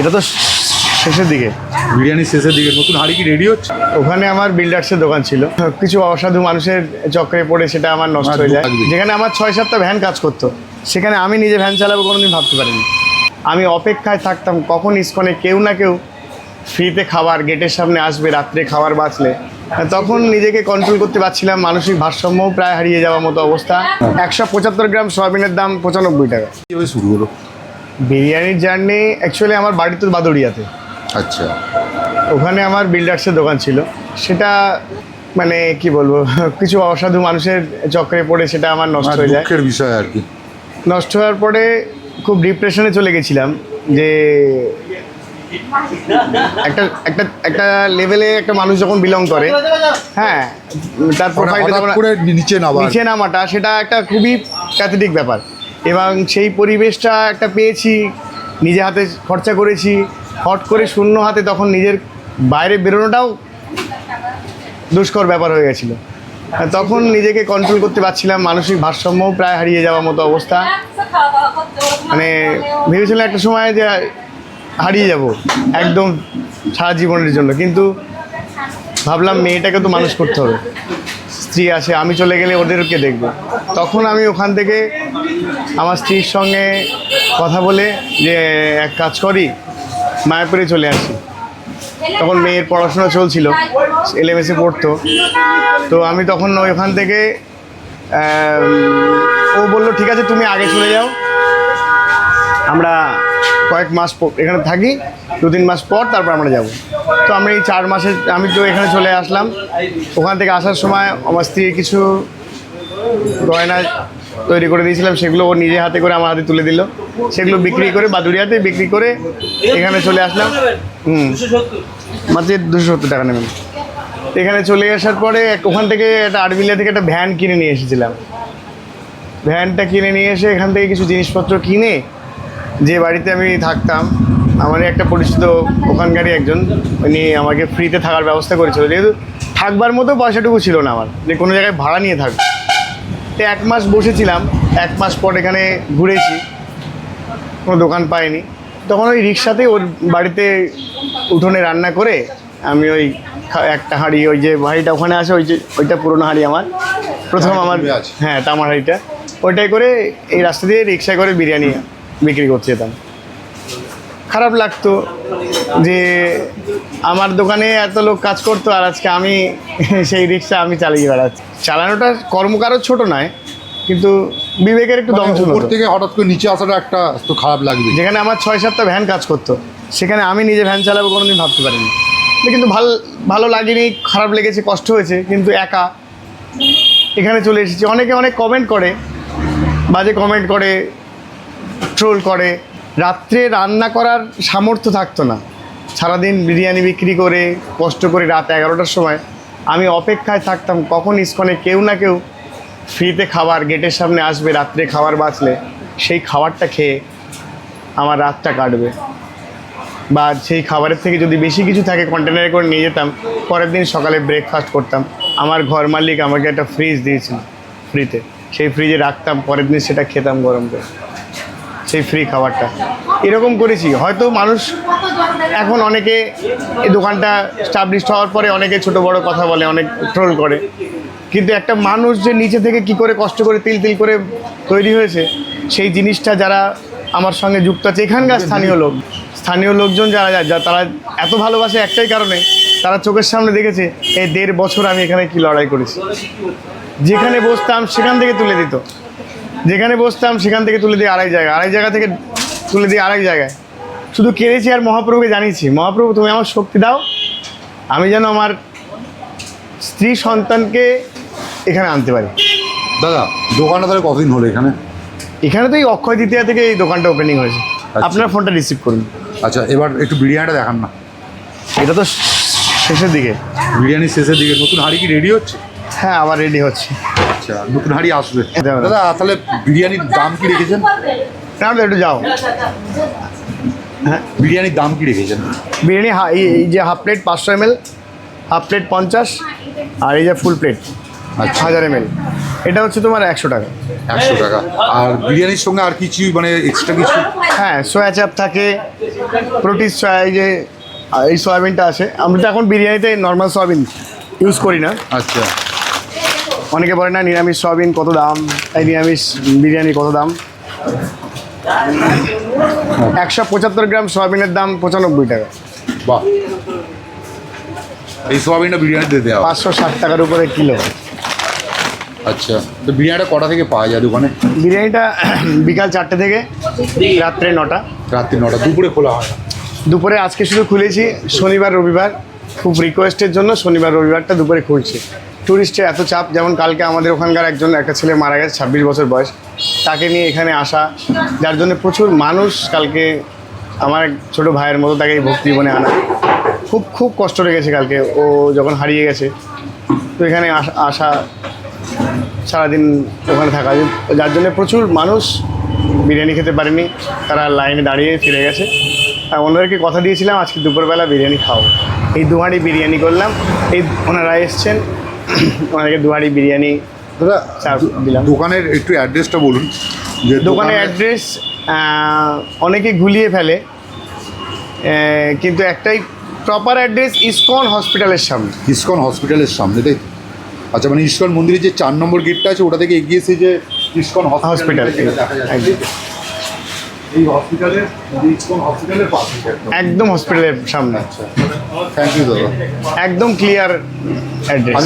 এটা তো শেষের দিকে। বিরিয়ানির শেষের দিকে। নতুন হাঁড়ি কি রেডি হচ্ছে? ওখানে আমার বিল্ডার্সের দোকান ছিল। কিছু অসাধু মানুষের চক্রে পড়ে সেটা আমার নষ্ট হয়ে যায়। যেখানে আমার ছয় সাতটা ভ্যান কাজ করতো। সেখানে আমি নিজে ভ্যান চালাবো কোনোদিন ভাবতে পারিনি। আমি অপেক্ষায় থাকতাম কখন ইস্কনে কেউ না কেউ ফ্রিতে খাবার গেটের সামনে আসবে রাত্রে খাবার বাঁচলে। তখন নিজেকে কন্ট্রোল করতে পারছিলাম মানসিক ভারসাম্যও প্রায় হারিয়ে যাওয়ার মতো অবস্থা। একশো পঁচাত্তর গ্রাম সয়াবিনের দাম পঁচানব্বই টাকা। কীভাবে শুরু হলো? বিরিয়ানির জার্নি অ্যাকচুয়ালি আমার বাড়ি তো বাদুড়িয়াতে। আচ্ছা। ওখানে আমার বিল্ডার্সের দোকান ছিল। সেটা মানে কি বলব কিছু অসাধু মানুষের চক্রে পড়ে সেটা আমার নষ্ট হয়ে যায়। দুঃখের বিষয় আর কি। নষ্ট হওয়ার পরে খুব ডিপ্রেশনে চলে গেছিলাম যে একটা একটা একটা লেভেলে একটা মানুষ যখন বিলং করে হ্যাঁ তার মানে প্রোফাইলটা যখন নিচে নামা নিচে নামাটা সেটা একটা খুবই প্যাথেটিক ব্যাপার। এবং সেই পরিবেশটা একটা পেয়েছি, নিজে হাতে খরচা করেছি, হট করে শূন্য হাতে তখন নিজের বাইরে বেরোনোটাও দুষ্কর ব্যাপার হয়ে গেছিল। তখন নিজেকে কন্ট্রোল করতে পারছিলাম, মানসিক ভারসাম্যও প্রায় হারিয়ে যাওয়ার মতো অবস্থা। মানে ভেবেছিলাম একটা সময় যে হারিয়ে যাব, একদম সারা জীবনের জন্য। কিন্তু ভাবলাম মেয়েটাকে তো মানুষ করতে হবে। স্ত্রী আছে আমি চলে গেলে ওদেরকে দেখব। তখন আমি ওখান থেকে আমার স্ত্রীর সঙ্গে কথা বলে যে, এক কাজ করি, মায়াপুরে চলে আসি। তখন মেয়ের পড়াশোনা চলছিল, এলএমএসে পড়তো। তো আমি তখন ওখান থেকে ও বলল, ঠিক আছে, তুমি আগে চলে যাও। আমরা কয়েক মাস এখানে থাকি দু তিন মাস পর তারপর আমরা যাব। তো আমরা এই চার মাসে আমি তো এখানে চলে আসলাম। ওখান থেকে আসার সময় আমার স্ত্রীর কিছু গয়না তৈরি করে দিয়েছিলাম, সেগুলো ও নিজে হাতে করে আমার হাতে তুলে দিল। সেগুলো বিক্রি করে বাদুড়িয়াতে বিক্রি করে এখানে চলে আসলাম। হুম। মাত্র দুশো সত্তর টাকা নেবেন। এখানে চলে আসার পরে ওখান থেকে একটা আরবিলিয়া থেকে একটা ভ্যান কিনে নিয়ে এসেছিলাম। ভ্যানটা কিনে নিয়ে এসে এখান থেকে কিছু জিনিসপত্র কিনে যে বাড়িতে আমি থাকতাম আমারই একটা পরিচিত ওখানকারই একজন উনি আমাকে ফ্রিতে থাকার ব্যবস্থা করেছিল। যেহেতু থাকবার মতো পয়সাটুকু ছিল না আমার যে কোনো জায়গায় ভাড়া নিয়ে থাকব তো এক মাস বসেছিলাম এক মাস পর এখানে ঘুরেছি কোনো দোকান পাইনি। তখন ওই রিক্সাতে ওর বাড়িতে উঠোনে রান্না করে আমি ওই একটা হাঁড়ি ওই যে হাঁড়িটা ওখানে আছে ওই যে ওইটা পুরোনো হাঁড়ি আমার। প্রথম আমার আছে। হ্যাঁ তামার হাঁড়িটা। ওইটাই করে এই রাস্তা দিয়ে রিক্সায় করে বিরিয়ানি বিক্রি করতে যেতাম। খারাপ লাগতো যে আমার দোকানে এত লোক কাজ করতো আর আজকে আমি সেই রিক্সা আমি চালিয়ে বেড়াচ্ছি। চালানোটা কর্মকারও ছোট নয় কিন্তু বিবেকের একটু দম দংশন উপর হতো থেকে হঠাৎ করে নিচে আসাটা একটা তো খারাপ লাগবে। যেখানে আমার ছয় সাতটা ভ্যান কাজ করতো সেখানে আমি নিজে ভ্যান চালাবো কোনোদিন ভাবতে পারিনি। কিন্তু ভালো ভালো লাগেনি খারাপ লেগেছে কষ্ট হয়েছে কিন্তু একা এখানে চলে এসেছি। অনেকে অনেক কমেন্ট করে বাজে কমেন্ট করে ট্রোল করে। রাত্রে রান্না করার সামর্থ্য থাকতো না। সারাদিন বিরিয়ানি বিক্রি করে, কষ্ট করে রাত এগারোটার সময় আমি অপেক্ষায় থাকতাম কখন ইস্কনে কেউ না কেউ ফ্রিতে খাবার, গেটের সামনে আসবে, রাত্রে খাবার বাঁচলে, সেই খাবারটা খেয়ে আমার রাতটা কাটবে। বা সেই খাবারের থেকে যদি বেশি কিছু থাকে কন্টেনারে করে নিয়ে যেতাম, পরের দিন সকালে ব্রেকফাস্ট করতাম। আমার ঘর মালিক আমাকে একটা ফ্রিজ দিয়েছিল ফ্রিতে সেই ফ্রিজে রাখতাম, পরের দিন সেটা খেতাম গরম করে। সেই ফ্রি খাবারটা। এরকম করেছি। হয়তো মানুষ এখন অনেকে এই দোকানটা স্টাবলিশ হওয়ার পরে অনেকে ছোট বড় কথা বলে, অনেক ট্রোল করে। কিন্তু একটা মানুষ যে নিচে থেকে কি করে কষ্ট করে তিল তিল করে তৈরি হয়েছে, সেই জিনিসটা যারা আমার সঙ্গে যুক্ত আছে, এখানকার স্থানীয় লোক। স্থানীয় লোকজন যারা যা, তারা এত ভালোবাসে একটাই কারণে, তারা চোখের সামনে দেখেছে, এই দেড় বছর আমি এখানে কি লড়াই করেছি। যেখানে বসতাম সেখান থেকে তুলে দিত। যেখানে বসতাম সেখান থেকে তুলে দিয়ে আরেক জায়গায় আরেক জায়গা থেকে তুলে দিয়ে আরেক জায়গায়। শুধু কেঁদেছি আর মহাপ্রভুকে জানিয়েছি মহাপ্রভু তুমি আমার শক্তি দাও আমি যেন আমার স্ত্রী সন্তানকে এখানে আনতে পারি। দাদা দোকানটা তাহলে কতদিন হলো এখানে? এখানে তো এই অক্ষয় তৃতীয়া থেকে এই দোকানটা ওপেনিং হয়েছে। আপনার ফোনটা রিসিভ করুন। আচ্ছা এবার একটু বিরিয়ানিটা দেখান না। এটা তো শেষের দিকে। বিরিয়ানির শেষের দিকে নতুন হাঁড়ি কি রেডি হচ্ছে? হ্যাঁ আবার রেডি হচ্ছে। আচ্ছা নতুন হাঁড়ি আসবে। দাদা। তাহলে বিরিয়ানির দাম কি রেখেছেন? তাহলে একটু যাও। হ্যাঁ বিরিয়ানির দাম কি রেখেছেন? বিরিয়ানি এই যে হাফ প্লেট পাঁচশো এম এল হাফ প্লেট পঞ্চাশ আর এই যে ফুল প্লেট আচ্ছা। হাজার এম এটা হচ্ছে তোমার একশো টাকা। একশো টাকা। আর বিরিয়ানির সঙ্গে আর কিছু মানে এক্সট্রা কিছু? হ্যাঁ সোয়া চাপ থাকে প্রোটিস সয়া এই যে এই সয়াবিনটা আছে। আমরা তো এখন বিরিয়ানিতে নর্মাল সয়াবিন ইউজ করি না। আচ্ছা। অনেকে বলে না নিরামিষ সয়াবিন কত দাম? এই নিরামিষ বিরিয়ানি কত দাম? একশো পঁচাত্তর গ্রাম সয়াবিনের দাম পঁচানব্বই টাকা। বাহ। এই সোয়াবিনটা বিরিয়ানিতে দেওয়া। পাঁচশো ষাট টাকার উপরে কিলো। আচ্ছা তো বিরিয়ানিটা কটা থেকে পাওয়া যায় দোকানে? বিরিয়ানিটা বিকাল চারটে থেকে রাত্রে নটা। রাত্রি নটা দুপুরে খোলা হয় দুপুরে আজকে শুধু খুলেছি শনিবার রবিবার। খুব রিকোয়েস্টের জন্য শনিবার রবিবারটা দুপুরে খুলছি। ট্যুরিস্টের এত চাপ, যেমন কালকে আমাদের ওখানকার একজন, একটা ছেলে মারা গেছে, ছাব্বিশ বছর বয়স। তাকে নিয়ে এখানে আসা, যার জন্য প্রচুর মানুষ কালকে আমার ছোটো ভাইয়ের মতো তাকে এই ভক্তি জীবনে আনা। খুব খুব কষ্ট লেগেছে কালকে, ও যখন হারিয়ে গেছে, তো এখানে আসা আসা, সারাদিন ওখানে থাকা। যার জন্য প্রচুর মানুষ বিরিয়ানি খেতে পারেনি, তারা লাইনে দাঁড়িয়ে ফিরে গেছে। আর ওনাদেরকে কথা দিয়েছিলাম, আজকে দুপুরবেলা বিরিয়ানি খাও এই দুহাড়ি বিরিয়ানি করলাম, এই ওনারা এসছেন ওনাদেরকে দুহাড়ি বিরিয়ানি দাদা দিলাম। দোকানের একটু অ্যাড্রেসটা বলুন যে দোকানের অ্যাড্রেস অনেকে গুলিয়ে ফেলে কিন্তু একটাই প্রপার অ্যাড্রেস ইসকন হসপিটালের সামনে। ইস্কন হসপিটালের সামনে তাই? আচ্ছা মানে ইস্কন মন্দিরের যে চার নম্বর গেটটা আছে ওটা থেকে এগিয়ে এসে যে ইস্কন হসপিটাল একদম। এই হসপিটালের ইস্কন হসপিটালের পাশে একদম হসপিটালের সামনে। থ্যাংক ইউ দাদা। একদম ক্লিয়ার অ্যাড্রেস